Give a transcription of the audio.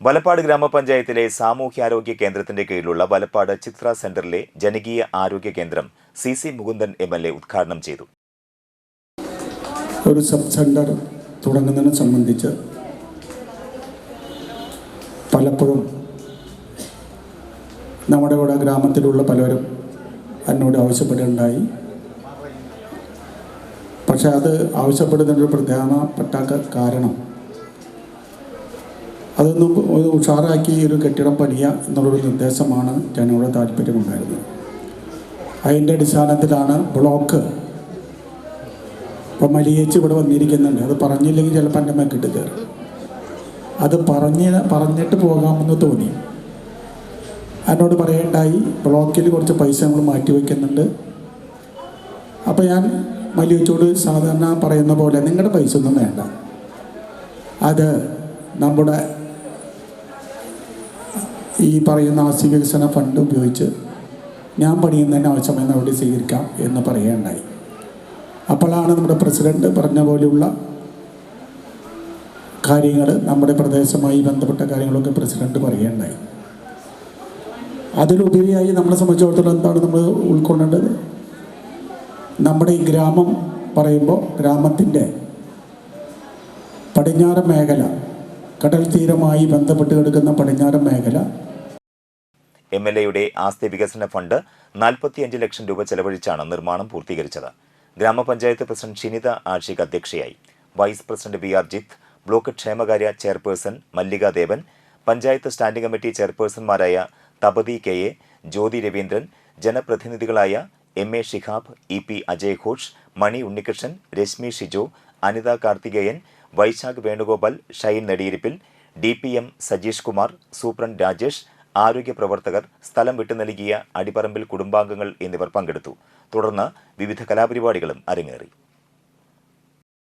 വലപ്പാട് ഗ്രാമപഞ്ചായത്തിലെ സാമൂഹ്യാരോഗ്യ കേന്ദ്രത്തിന്റെ കീഴിലുള്ള വലപ്പാട് ചിത്ര സെന്ററിലെ ജനകീയ ആരോഗ്യ കേന്ദ്രം C C Mukundan M L A ഉദ്ഘാടനം ചെയ്തു. ഒരു സബ് സെന്റർ തുടങ്ങുന്നതിനെ സംബന്ധിച്ച് പലപ്പോഴും നമ്മുടെ ഇവിടെ ഗ്രാമത്തിലുള്ള പലരും എന്നോട് ആവശ്യപ്പെടുകയുണ്ടായി. പക്ഷെ അത് ആവശ്യപ്പെടുന്നതിന്റെ ഒരു പ്രധാനപ്പെട്ട കാരണം അതൊന്നും ഒരു ഉഷാറാക്കി ഒരു കെട്ടിടം പണിയുക എന്നുള്ളൊരു നിർദ്ദേശമാണ് ജനങ്ങളുടെ താല്പര്യമുണ്ടായിരുന്നത്. അതിന്റെ അടിസ്ഥാനത്തിലാണ് ബ്ലോക്ക് ഇപ്പം മലിയേച്ച് ഇവിടെ വന്നിരിക്കുന്നുണ്ട്. അത് പറഞ്ഞില്ലെങ്കിൽ ചിലപ്പോൾ എന്റെ മെക്കിട്ട് കയറും. അത് പറഞ്ഞ് പറഞ്ഞിട്ട് പോകാമെന്ന് തോന്നി. എന്നോട് പറയേണ്ടായി ബ്ലോക്കിൽ കുറച്ച് പൈസ നമ്മൾ മാറ്റി വയ്ക്കുന്നുണ്ട്. അപ്പോൾ ഞാൻ മലിയേച്ചോട് സാധാരണ പറയുന്ന പോലെ നിങ്ങളുടെ പൈസ ഒന്നും വേണ്ട. അത് നമ്മുടെ ഈ പറയുന്ന ആസ്തി വികസന ഫണ്ട് ഉപയോഗിച്ച് ഞാൻ പണിയുന്നതിന് ആവശ്യമായ നടപടി സ്വീകരിക്കാം എന്ന് പറയുകയുണ്ടായി. അപ്പോഴാണ് നമ്മുടെ പ്രസിഡന്റ് പറഞ്ഞ പോലെയുള്ള കാര്യങ്ങൾ നമ്മുടെ പ്രദേശമായി ബന്ധപ്പെട്ട കാര്യങ്ങളൊക്കെ പ്രസിഡന്റ് പറയുകയുണ്ടായി. അതിലുപരിയായി നമ്മളെ സംബന്ധിച്ചിടത്തോളം എന്താണ് നമ്മൾ ഉൾക്കൊള്ളേണ്ടത് നമ്മുടെ ഈ ഗ്രാമം പറയുമ്പോൾ ഗ്രാമത്തിന്റെ പടിഞ്ഞാറ് മേഖല കടൽ തീരമായി ബന്ധപ്പെട്ട് കിടക്കുന്ന പടിഞ്ഞാറൻ മേഖല. എം എൽ എയുടെ ആസ്തി വികസന ഫണ്ട് നാൽപ്പത്തിയഞ്ച് ലക്ഷം രൂപ ചെലവഴിച്ചാണ് നിർമ്മാണം പൂർത്തീകരിച്ചത്. ഗ്രാമപഞ്ചായത്ത് പ്രസിഡന്റ് ഷിനിത ആഷിക് അധ്യക്ഷയായി. Vice president B R Jith block ക്ഷേമകാര്യ chairperson Mallika Devan panchayat standing committee ചെയർപേഴ്സൺമാരായ Thapathi K A Jyothi Raveendran ജനപ്രതിനിധികളായ M A Shihab E P Ajay Ghosh Mani Unnikrishnan Reshmi Shijo Anitha Karthikeyan Vaishakh Venugopal Shine നെടിയിരിപ്പിൽ D P M Sajeesh Kumar superintendent Rajesh ആരോഗ്യ പ്രവർത്തകർ സ്ഥലം വിട്ടു നൽകിയ അടിപ്പറമ്പിൽ കുടുംബാംഗങ്ങൾ എന്നിവർ പങ്കെടുത്തു. തുടർന്ന് വിവിധ കലാപരിപാടികളും അരങ്ങേറി.